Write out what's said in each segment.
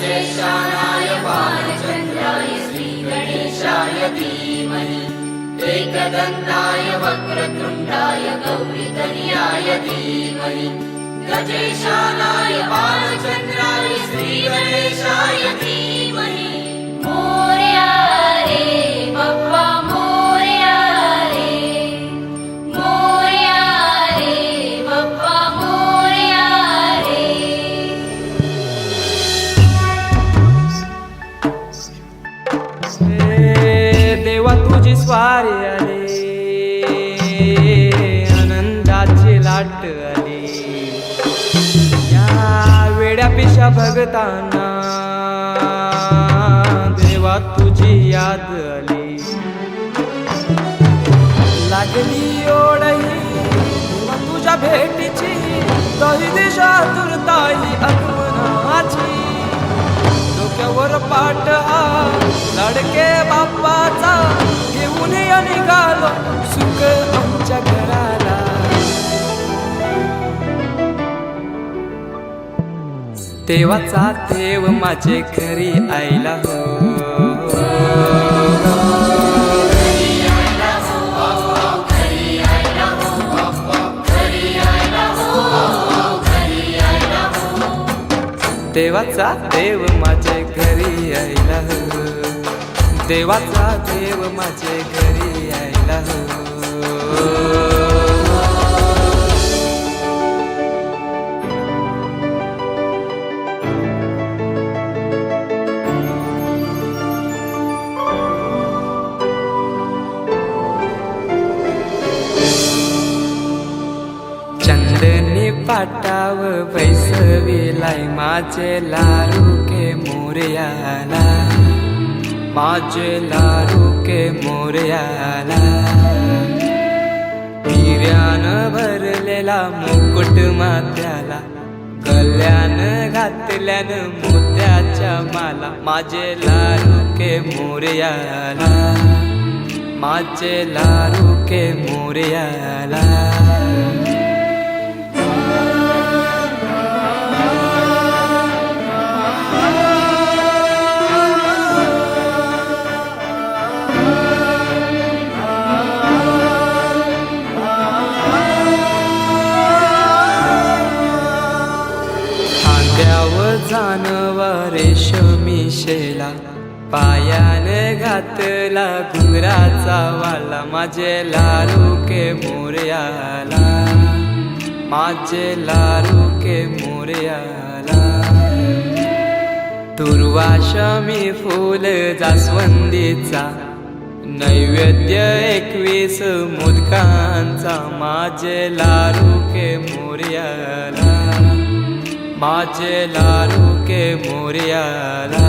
गजेशानाय बालचन्द्राय श्रीगणेशाय धीमहि। एकदन्ताय वक्रतुण्डाय गौरीतनयाय धीमहि। गजेशानाय बालचन्द्राय श्रीगणेशाय धीमहि। मोरया वारे आले आनंदाची लाट आली. या वेड्या भगताना देवा तुझी याद आली. लागली ओढही तुझ्या भेटीची तरी दिशा तुरताई आत्मनाची डोक्यावर पाट लडके बाप्पाचा घेऊन या निघालो सुख आमच्या घराला. देवाचा देव माझे घरी आईला हो. देवाचा देव माझे देवाचा देव माझे घरी यायला हो चंदनी पाटाव बैसविलाय माझे लारू के मोरयाला. माझे लारू के मोरयाला हिऱ्यान भरलेला मुकुट मात्याला कल्याण घातल्यान मोत्याच्या माला माझे लारू के मोरयाला माझे लारू के मोरयाला. दिशेला शेला घातला घुंगराचा वाला. माझे लारू के मोर्याला. माझे लारू के मोरयाला. दुर्वाशमी फूल जास्वंदीचा. नैवेद्य एकवीस मुदकांचा. माझे लारू के मोर्याला. माझे लारू के मोरयाला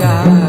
yaar